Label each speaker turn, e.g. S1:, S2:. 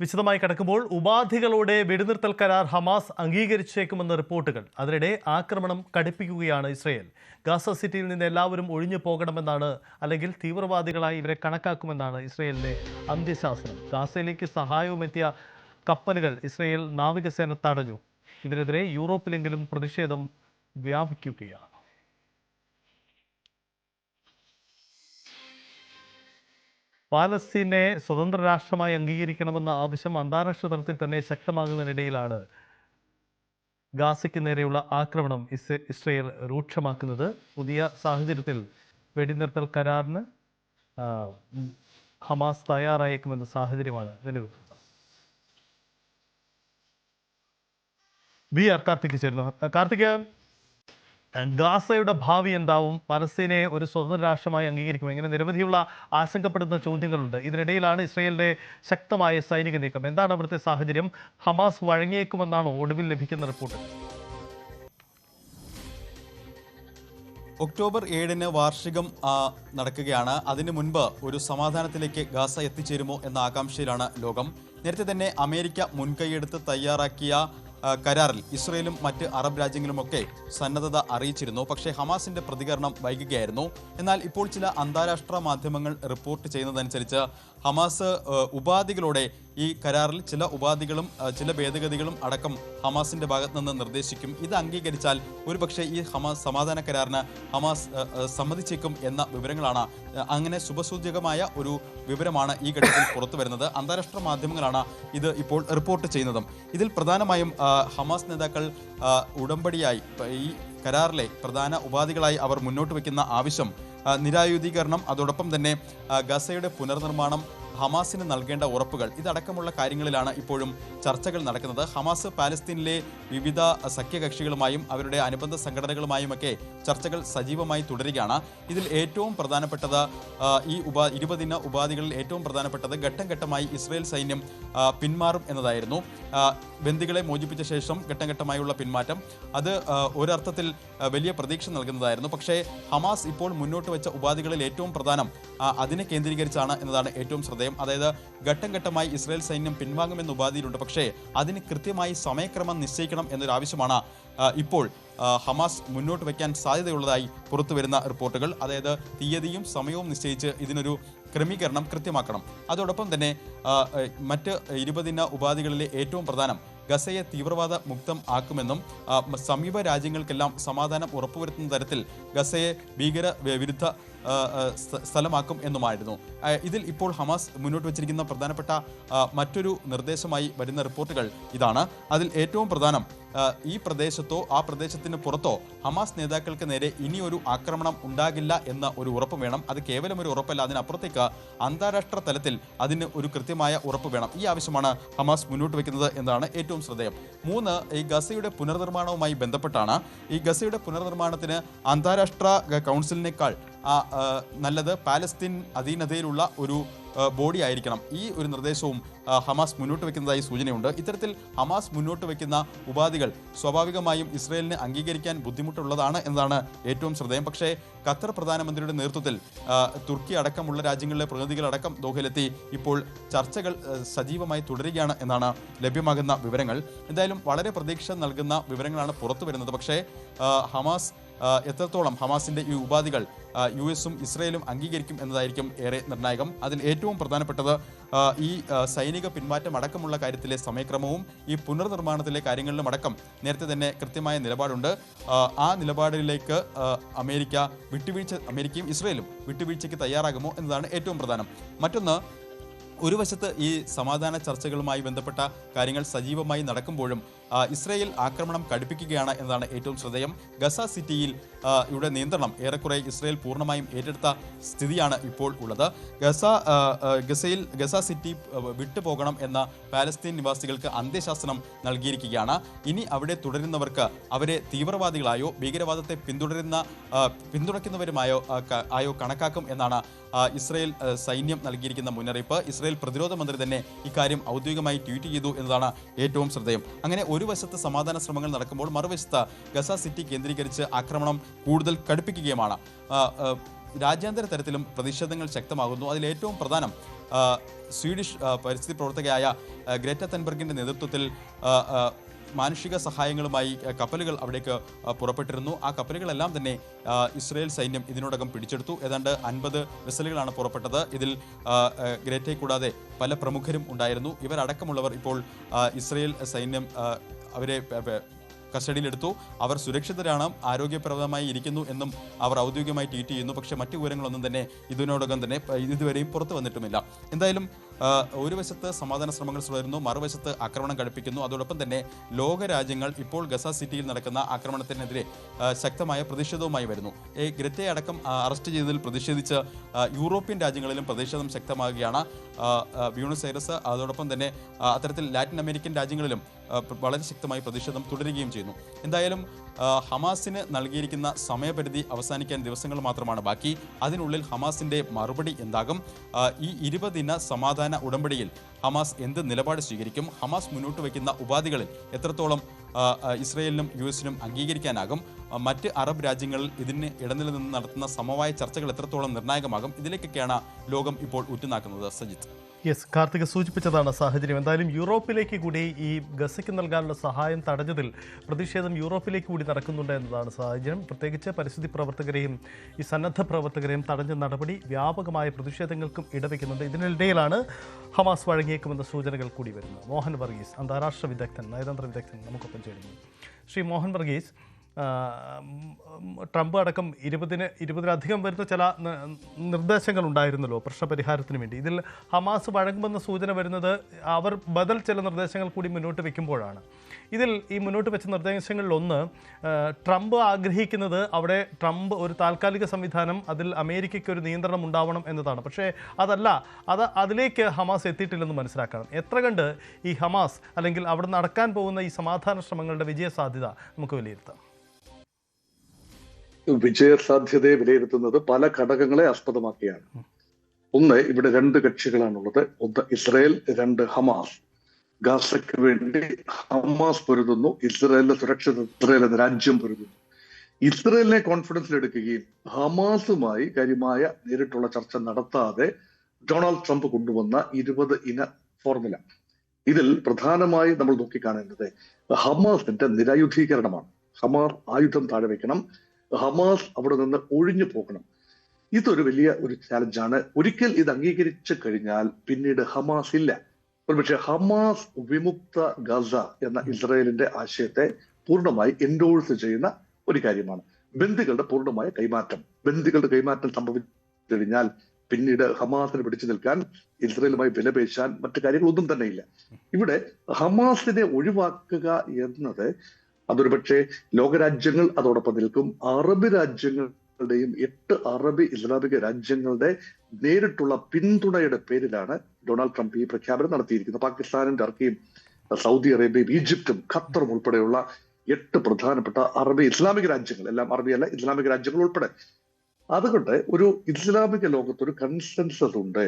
S1: വിശദമായി കടക്കുമ്പോൾ ഉപാധികളോടെ വെടിനിർത്തൽ കരാർ ഹമാസ് അംഗീകരിച്ചേക്കുമെന്ന റിപ്പോർട്ടുകൾ. അതിനിടെ ആക്രമണം കടുപ്പിക്കുകയാണ് ഇസ്രയേൽ. ഗാസ സിറ്റിയിൽ നിന്ന് എല്ലാവരും ഒഴിഞ്ഞു പോകണമെന്നാണ് അല്ലെങ്കിൽ തീവ്രവാദികളായി ഇവരെ കണക്കാക്കുമെന്നാണ് ഇസ്രയേലിലെ അന്ത്യശാസനം. ഗാസയിലേക്ക് സഹായവും എത്തിയ കപ്പലുകൾ ഇസ്രയേൽ നാവികസേന തടഞ്ഞു. ഇതിനെതിരെ യൂറോപ്പിലെങ്കിലും പ്രതിഷേധം വ്യാപിക്കുകയാണ്. പാലസ്തീനെ സ്വതന്ത്ര രാഷ്ട്രമായി അംഗീകരിക്കണമെന്ന ആവശ്യം അന്താരാഷ്ട്ര തലത്തിൽ തന്നെ ശക്തമാകുന്നതിനിടയിലാണ് ഗാസയ്ക്ക് നേരെയുള്ള ആക്രമണം ഇസ് ഇസ്രയേൽ രൂക്ഷമാക്കുന്നത്. പുതിയ സാഹചര്യത്തിൽ വെടിനിർത്തൽ കരാറിന് ഹമാസ് തയ്യാറായേക്കുമെന്ന സാഹചര്യമാണ് നിലവിൽ ബി ആർ കാർത്തിക് ചേരുന്നു. കാർത്തിക് ഗാസയുടെ ഭാവി എന്താവും? പലസ്തീനെ ഒരു സ്വതന്ത്ര രാഷ്ട്രമായി അംഗീകരിക്കും ഇങ്ങനെ നിരവധിയുള്ള ആശങ്കപ്പെടുന്ന ചോദ്യങ്ങളുണ്ട്. ഇതിനിടയിലാണ് ഇസ്രയേലിന്റെ ശക്തമായ സൈനിക നീക്കം. എന്താണ് അവിടുത്തെ സാഹചര്യം? ഹമാസ് വഴങ്ങിയേക്കുമെന്നാണ് ഒടുവിൽ ലഭിക്കുന്ന റിപ്പോർട്ട്?
S2: ഒക്ടോബർ ഏഴിന് വാർഷികം നടക്കുകയാണ്. അതിനു മുൻപ് ഒരു സമാധാനത്തിലേക്ക് ഗാസ എത്തിച്ചേരുമോ എന്ന ആകാംക്ഷയിലാണ് ലോകം. നേരത്തെ തന്നെ അമേരിക്ക മുൻകൈയെടുത്ത് തയ്യാറാക്കിയ കരാറിൽ ഇസ്രയേലും മറ്റ് അറബ് രാജ്യങ്ങളുമൊക്കെ സന്നദ്ധത അറിയിച്ചിരുന്നു. പക്ഷേ ഹമാസിന്റെ പ്രതികരണം വൈകുകയായിരുന്നു. എന്നാൽ ഇപ്പോൾ ചില അന്താരാഷ്ട്ര മാധ്യമങ്ങൾ റിപ്പോർട്ട് ചെയ്യുന്നതനുസരിച്ച് ഹമാസ് ഉപാധികളോടെ ഈ കരാറിൽ ചില ഉപാധികളും ചില ഭേദഗതികളും അടക്കം ഹമാസിന്റെ ഭാഗത്ത് നിന്ന് നിർദ്ദേശിക്കും. ഇത് അംഗീകരിച്ചാൽ ഒരുപക്ഷെ ഈ ഹമാസ് സമാധാന കരാറിന് ഹമാസ് സമ്മതിച്ചേക്കും എന്ന വിവരങ്ങളാണ്. അങ്ങനെ ശുഭസൂചകമായ ഒരു വിവരമാണ് ഈ ഘട്ടത്തിൽ പുറത്തു വരുന്നത്. അന്താരാഷ്ട്ര മാധ്യമങ്ങളാണ് ഇത് ഇപ്പോൾ റിപ്പോർട്ട് ചെയ്യുന്നതും. ഇതിൽ പ്രധാനമായും ഹമാസ് നേതാക്കൾ ഉടമ്പടിയായി ഈ കരാറിലെ പ്രധാന ഉപാധികളായി അവർ മുന്നോട്ട് വയ്ക്കുന്ന ആവശ്യം നിരായുധീകരണം അതോടൊപ്പം തന്നെ ഗസയുടെ പുനർനിർമ്മാണം ഹമാസിന് നൽകേണ്ട ഉറപ്പുകൾ. ഇതടക്കമുള്ള കാര്യങ്ങളിലാണ് ഇപ്പോഴും ചർച്ചകൾ നടക്കുന്നത്. ഹമാസ് പാലസ്തീനിലെ വിവിധ സഖ്യകക്ഷികളുമായും അവരുടെ അനുബന്ധ സംഘടനകളുമായുമൊക്കെ ചർച്ചകൾ സജീവമായി തുടരുകയാണ്. ഇതിൽ ഏറ്റവും പ്രധാനപ്പെട്ടത് ഈ ഉപാ ഇരുപതിന ഉപാധികളിൽ ഏറ്റവും പ്രധാനപ്പെട്ടത് ഘട്ടം ഘട്ടമായി ഇസ്രയേൽ സൈന്യം പിന്മാറും എന്നതായിരുന്നു. ബന്ദികളെ മോചിപ്പിച്ച ശേഷം ഘട്ടം ഘട്ടമായുള്ള പിന്മാറ്റം. അത് ഒരർത്ഥത്തിൽ വലിയ പ്രതീക്ഷ നൽകുന്നതായിരുന്നു. പക്ഷേ ഹമാസ് ഇപ്പോൾ മുന്നോട്ട് വെച്ച ഉപാധികളിൽ ഏറ്റവും പ്രധാനം അതിനെ കേന്ദ്രീകരിച്ചാണ് എന്നതാണ് ഏറ്റവും ശ്രദ്ധേയം അതായത് ഘട്ടം ഘട്ടമായി ഇസ്രായേൽ സൈന്യം പിൻവാങ്ങുമെന്ന ഉപാധിയിലുണ്ട്. പക്ഷേ അതിന് കൃത്യമായി സമയക്രമം നിശ്ചയിക്കണം എന്നൊരു ആവശ്യമാണ് ഇപ്പോൾ ഹമാസ് മുന്നോട്ട് വയ്ക്കാൻ സാധ്യതയുള്ളതായി പുറത്തു വരുന്ന റിപ്പോർട്ടുകൾ. അതായത് തീയതിയും സമയവും നിശ്ചയിച്ച് ഇതിനൊരു ക്രമീകരണം കൃത്യമാക്കണം. അതോടൊപ്പം തന്നെ മറ്റ് ഇരുപതിന ഉപാധികളിലെ ഏറ്റവും പ്രധാനം ഗസയെ തീവ്രവാദ മുക്തം ആക്കുമെന്നും സമീപ രാജ്യങ്ങൾക്കെല്ലാം സമാധാനം ഉറപ്പുവരുത്തുന്ന തരത്തിൽ ഗസയെ ഭീകര വിരുദ്ധ സ്ഥലമാക്കും എന്നുമായിരുന്നു. ഇതിൽ ഇപ്പോൾ ഹമാസ് മുന്നോട്ട് വച്ചിരിക്കുന്ന പ്രധാനപ്പെട്ട മറ്റൊരു നിർദ്ദേശമായി വരുന്ന റിപ്പോർട്ടുകൾ ഇതാണ്. അതിൽ ഏറ്റവും പ്രധാനം ഈ പ്രദേശത്തോ ആ പ്രദേശത്തിന് പുറത്തോ ഹമാസ് നേതാക്കൾക്ക് നേരെ ഇനി ഒരു ആക്രമണം ഉണ്ടാകില്ല എന്ന ഒരു ഉറപ്പ് വേണം. അത് കേവലം ഒരു ഉറപ്പല്ല. അതിനപ്പുറത്തേക്ക് അന്താരാഷ്ട്ര തലത്തിൽ അതിന് ഒരു കൃത്യമായ ഉറപ്പ് വേണം. ഈ ആവശ്യമാണ് ഹമാസ് മുന്നോട്ട് വയ്ക്കുന്നത് എന്നതാണ് ഏറ്റവും ശ്രദ്ധേയം. മൂന്ന് ഈ ഗസയുടെ പുനർനിർമ്മാണവുമായി ബന്ധപ്പെട്ടാണ് ഈ ഗസയുടെ പുനർനിർമ്മാണത്തിന് അന്താരാഷ്ട്ര കൗൺസിലിനേക്കാൾ നല്ലത് പാലസ്തീൻ അധീനതയിലുള്ള ഒരു ബോഡി ആയിരിക്കണം. ഈ ഒരു നിർദ്ദേശവും ഹമാസ് മുന്നോട്ട് വെക്കുന്നതായി സൂചനയുണ്ട്. ഇത്തരത്തിൽ ഹമാസ് മുന്നോട്ട് വെക്കുന്ന ഉപാധികൾ സ്വാഭാവികമായും ഇസ്രയേലിന് അംഗീകരിക്കാൻ ബുദ്ധിമുട്ടുള്ളതാണ് എന്നതാണ് ഏറ്റവും ശ്രദ്ധേയം. പക്ഷേ ഖത്തർ പ്രധാനമന്ത്രിയുടെ നേതൃത്വത്തിൽ തുർക്കി അടക്കമുള്ള രാജ്യങ്ങളിലെ പ്രതിനിധികളടക്കം ദോഹയിലെത്തി ഇപ്പോൾ ചർച്ചകൾ സജീവമായി തുടരുകയാണ് എന്നാണ് ലഭ്യമാകുന്ന വിവരങ്ങൾ. എന്തായാലും വളരെ പ്രതീക്ഷ നൽകുന്ന വിവരങ്ങളാണ് പുറത്തു വരുന്നത് പക്ഷേ ഹമാസ് എത്രത്തോളം ഹമാസിന്റെ ഈ ഉപാധികൾ യു എസും ഇസ്രയേലും അംഗീകരിക്കും എന്നതായിരിക്കും ഏറെ നിർണായകം. അതിൽ ഏറ്റവും പ്രധാനപ്പെട്ടത് ഈ സൈനിക പിന്മാറ്റം അടക്കമുള്ള കാര്യത്തിലെ സമയക്രമവും ഈ പുനർനിർമ്മാണത്തിലെ കാര്യങ്ങളിലും അടക്കം നേരത്തെ തന്നെ കൃത്യമായ നിലപാടുണ്ട്. ആ, നിലപാടിലേക്ക് അമേരിക്ക വിട്ടുവീഴ്ച അമേരിക്കയും ഇസ്രയേലും വിട്ടുവീഴ്ചയ്ക്ക് തയ്യാറാകുമോ എന്നതാണ് ഏറ്റവും പ്രധാനം. മറ്റൊന്ന് ഒരു വശത്ത് ഈ സമാധാന ചർച്ചകളുമായി ബന്ധപ്പെട്ട കാര്യങ്ങൾ സജീവമായി നടക്കുമ്പോഴും ഇസ്രയേൽ ആക്രമണം കടുപ്പിക്കുകയാണ് എന്നതാണ് ഏറ്റവും ശ്രദ്ധേയം. ഗസ സിറ്റിയിൽ ഇവിടെ നിയന്ത്രണം ഏറെക്കുറെ ഇസ്രയേൽ പൂർണമായും ഏറ്റെടുത്ത സ്ഥിതിയാണ് ഇപ്പോൾ ഉള്ളത്. ഗസ ഗസയിൽ ഗസ സിറ്റി വിട്ടുപോകണം എന്ന പാലസ്തീൻ നിവാസികൾക്ക് അന്ത്യശാസനം നൽകിയിരിക്കുകയാണ്. ഇനി അവിടെ തുടരുന്നവർക്ക് അവരെ തീവ്രവാദികളായോ ഭീകരവാദത്തെ പിന്തുടരുന്ന പിന്തുണയ്ക്കുന്നവരുമായോ ആയോ കണക്കാക്കും എന്നാണ് ഇസ്രയേൽ സൈന്യം നൽകിയിരിക്കുന്ന മുന്നറിയിപ്പ്. ഇസ്രയേൽ പ്രതിരോധ മന്ത്രി തന്നെ ഇക്കാര്യം ഔദ്യോഗികമായി ട്വീറ്റ് ചെയ്തു എന്നതാണ് ഏറ്റവും ശ്രദ്ധേയം. അങ്ങനെ ഒരു വശത്ത് സമാധാന ശ്രമങ്ങൾ നടക്കുമ്പോൾ മറുവശത്ത് ഗസ സിറ്റി കേന്ദ്രീകരിച്ച് ആക്രമണം കൂടുതൽ കടുപ്പിക്കുകയുമാണ്. രാജ്യാന്തര തലത്തിലും പ്രതിഷേധങ്ങൾ ശക്തമാകുന്നു. അതിൽ ഏറ്റവും പ്രധാനം സ്വീഡിഷ് പരിസ്ഥിതി പ്രവർത്തകയായ ഗ്രേറ്റ തെൻബർഗിന്റെ നേതൃത്വത്തിൽ മാനുഷിക സഹായങ്ങളുമായി കപ്പലുകൾ അവിടേക്ക് പുറപ്പെട്ടിരുന്നു. ആ കപ്പലുകളെല്ലാം തന്നെ ഇസ്രയേൽ സൈന്യം ഇതിനോടകം പിടിച്ചെടുത്തു. ഏതാണ്ട് അൻപത് വെസലുകളാണ് പുറപ്പെട്ടത്. ഇതിൽ ഗ്രേറ്റെ കൂടാതെ പല പ്രമുഖരും ഉണ്ടായിരുന്നു. ഇവരടക്കമുള്ളവർ ഇപ്പോൾ ഇസ്രയേൽ സൈന്യം അവരെ കസ്റ്റഡിയിലെടുത്തു. അവർ സുരക്ഷിതരാണ് ആരോഗ്യപ്രദമായി ഇരിക്കുന്നു എന്നും അവർ ഔദ്യോഗികമായി ട്വീറ്റ് ചെയ്യുന്നു. പക്ഷേ മറ്റു വിവരങ്ങളൊന്നും തന്നെ ഇതിനോടകം തന്നെ ഇതുവരെയും പുറത്തു വന്നിട്ടുമില്ല. എന്തായാലും ഒരു വശത്ത് സമാധാന ശ്രമങ്ങൾ തുടരുന്നു മറുവശത്ത് ആക്രമണം കടുപ്പിക്കുന്നു അതോടൊപ്പം തന്നെ ലോകരാജ്യങ്ങൾ ഇപ്പോൾ ഗസ സിറ്റിയിൽ നടക്കുന്ന ആക്രമണത്തിനെതിരെ ശക്തമായ പ്രതിഷേധവുമായി വരുന്നു. ഈ ഗ്രത്തെ അടക്കം അറസ്റ്റ് ചെയ്തതിൽ പ്രതിഷേധിച്ച് യൂറോപ്യൻ രാജ്യങ്ങളിലും പ്രതിഷേധം ശക്തമാകുകയാണ് ബ്യൂണസ് ഐറസ്. അതോടൊപ്പം തന്നെ അത്തരത്തിൽ ലാറ്റിൻ അമേരിക്കൻ രാജ്യങ്ങളിലും വളരെ ശക്തമായി പ്രതിഷേധം തുടരുകയും ചെയ്യുന്നു. എന്തായാലും ഹമാസിന് നൽകിയിരിക്കുന്ന സമയപരിധി അവസാനിക്കാൻ ദിവസങ്ങൾ മാത്രമാണ് ബാക്കി. അതിനുള്ളിൽ ഹമാസിന്റെ മറുപടി എന്താകും? ഈ ഇരുപതിന സമാധാന ഉടമ്പടിയിൽ ഹമാസ് എന്ത് നിലപാട് സ്വീകരിക്കും? ഹമാസ് മുന്നോട്ട് വയ്ക്കുന്ന ഉപാധികളിൽ എത്രത്തോളം ഇസ്രയേലിനും യു എസിനും അംഗീകരിക്കാനാകും. മറ്റ് അറബ് രാജ്യങ്ങളിൽ ഇതിന് ഇടനില നിന്ന് നടത്തുന്ന സമവായ ചർച്ചകൾ എത്രത്തോളം നിർണായകമാകും ഇതിലേക്കൊക്കെയാണ് ലോകം ഇപ്പോൾ ഉറ്റുനാക്കുന്നത് സജിത്.
S1: യെസ് കാർത്തിക സൂചിപ്പിച്ചതാണ് സാഹചര്യം. എന്തായാലും യൂറോപ്പിലേക്ക് കൂടി ഈ ഗസയ്ക്ക് നൽകാനുള്ള സഹായം തടഞ്ഞതിൽ പ്രതിഷേധം യൂറോപ്പിലേക്ക് കൂടി നടക്കുന്നുണ്ട് എന്നതാണ് സാഹചര്യം. പ്രത്യേകിച്ച് പരിസ്ഥിതി പ്രവർത്തകരെയും ഈ സന്നദ്ധ പ്രവർത്തകരെയും തടഞ്ഞ നടപടി വ്യാപകമായ പ്രതിഷേധങ്ങൾക്കും ഇടവയ്ക്കുന്നുണ്ട് ഇതിനിടയിലാണ് ഹമാസ് വഴങ്ങിയേക്കുമെന്ന സൂചനകൾ കൂടി വരുന്നത്. മോഹൻ വർഗീസ് അന്താരാഷ്ട്ര വിദഗ്ധൻ നയതന്ത്ര വിദഗ്ധൻ നമുക്കൊപ്പം ചേരുന്നു ശ്രീ മോഹൻ വർഗീസ് ട്രംപ് അടക്കം ഇരുപതിന് ഇരുപതിലധികം വരുന്ന ചില നിർദ്ദേശങ്ങൾ ഉണ്ടായിരുന്നല്ലോ പ്രശ്നപരിഹാരത്തിന് വേണ്ടി. ഇതിൽ ഹമാസ് വഴങ്ങുമെന്ന സൂചന വരുന്നത് അവർ ബദൽ ചില നിർദ്ദേശങ്ങൾ കൂടി മുന്നോട്ട് വെക്കുമ്പോഴാണ്. ഇതിൽ ഈ മുന്നോട്ട് വെച്ച നിർദ്ദേശങ്ങളിൽ ഒന്ന് ട്രംപ് ആഗ്രഹിക്കുന്നത് അവിടെ ട്രംപ് ഒരു താൽക്കാലിക സംവിധാനം അതിൽ അമേരിക്കയ്ക്ക് ഒരു നിയന്ത്രണം ഉണ്ടാവണം എന്നതാണ്. പക്ഷേ അതല്ല അത് അതിലേക്ക് ഹമാസ് എത്തിയിട്ടില്ലെന്ന് മനസ്സിലാക്കണം. എത്ര കണ്ട് ഈ ഹമാസ് അല്ലെങ്കിൽ അവിടെ നടക്കാൻ പോകുന്ന ഈ സമാധാന ശ്രമങ്ങളുടെ വിജയ സാധ്യത നമുക്ക് വിലയിരുത്താം.
S3: വിജയ സാധ്യതയെ വിലയിരുത്തുന്നത് പല ഘടകങ്ങളെ ആസ്പദമാക്കിയാണ്. ഒന്ന് ഇവിടെ രണ്ട് കക്ഷികളാണുള്ളത്. ഒന്ന് ഇസ്രയേൽ രണ്ട് ഹമാസ്. ഗാസയ്ക്ക് വേണ്ടി ഹമാസ് പൊരുതുന്നു ഇസ്രായേലിന്റെ സുരക്ഷിത ഇസ്രായേൽ എന്ന രാജ്യം പൊരുതുന്നു. ഇസ്രായേലിനെ കോൺഫിഡൻസിൽ എടുക്കുകയും ഹമാസുമായി കാര്യമായ നേരിട്ടുള്ള ചർച്ച നടത്താതെ ഡൊണാൾഡ് ട്രംപ് കൊണ്ടുവന്ന ഇരുപത് ഇന ഫോർമുല. ഇതിൽ പ്രധാനമായി നമ്മൾ നോക്കിക്കാണേണ്ടത് ഹമാസിന്റെ നിരായുധീകരണമാണ്. ഹമാസ് ആയുധം താഴെ വെക്കണം ഹമാസ് അവിടെ നിന്ന് ഒഴിഞ്ഞു പോകണം. ഇതൊരു വലിയ ഒരു ചാലഞ്ചാണ് ഒരിക്കൽ ഇത് അംഗീകരിച്ചു കഴിഞ്ഞാൽ പിന്നീട് ഹമാസ് ഇല്ല. ഒരുപക്ഷെ ഹമാസ് വിമുക്ത ഗസ എന്ന ഇസ്രായേലിന്റെ ആശയത്തെ പൂർണമായി എൻഡോഴ്സ് ചെയ്യുന്ന ഒരു കാര്യമാണ്. ബന്ദികളുടെ പൂർണമായ കൈമാറ്റം. ബന്ദികളുടെ കൈമാറ്റം സംഭവിച്ചു കഴിഞ്ഞാൽ പിന്നീട് ഹമാസിനെ പിടിച്ചു നിൽക്കാൻ ഇസ്രായേലുമായി വിലപേശാൻ മറ്റു കാര്യങ്ങളൊന്നും തന്നെ ഇല്ല ഇവിടെ ഹമാസിനെ ഒഴിവാക്കുക എന്നത് അതൊരു പക്ഷേ ലോകരാജ്യങ്ങൾ അതോടൊപ്പം നിൽക്കും അറബ് രാജ്യങ്ങളുടെയും എട്ട് അറബി ഇസ്ലാമിക രാജ്യങ്ങളുടെ നേരിട്ടുള്ള പിന്തുണയുടെ പേരിലാണ് ഡൊണാൾഡ് ട്രംപ് ഈ പ്രഖ്യാപനം നടത്തിയിരിക്കുന്നത്. പാകിസ്ഥാനും ടർക്കിയും സൗദി അറേബ്യയും ഈജിപ്തും ഖത്തറും ഉൾപ്പെടെയുള്ള എട്ട് പ്രധാനപ്പെട്ട അറബി ഇസ്ലാമിക രാജ്യങ്ങൾ. എല്ലാം അറബിയല്ല ഇസ്ലാമിക രാജ്യങ്ങൾ ഉൾപ്പെടെ. അതുകൊണ്ട് ഒരു ഇസ്ലാമിക ലോകത്ത് ഒരു കൺസെൻസസ് ഉണ്ട്.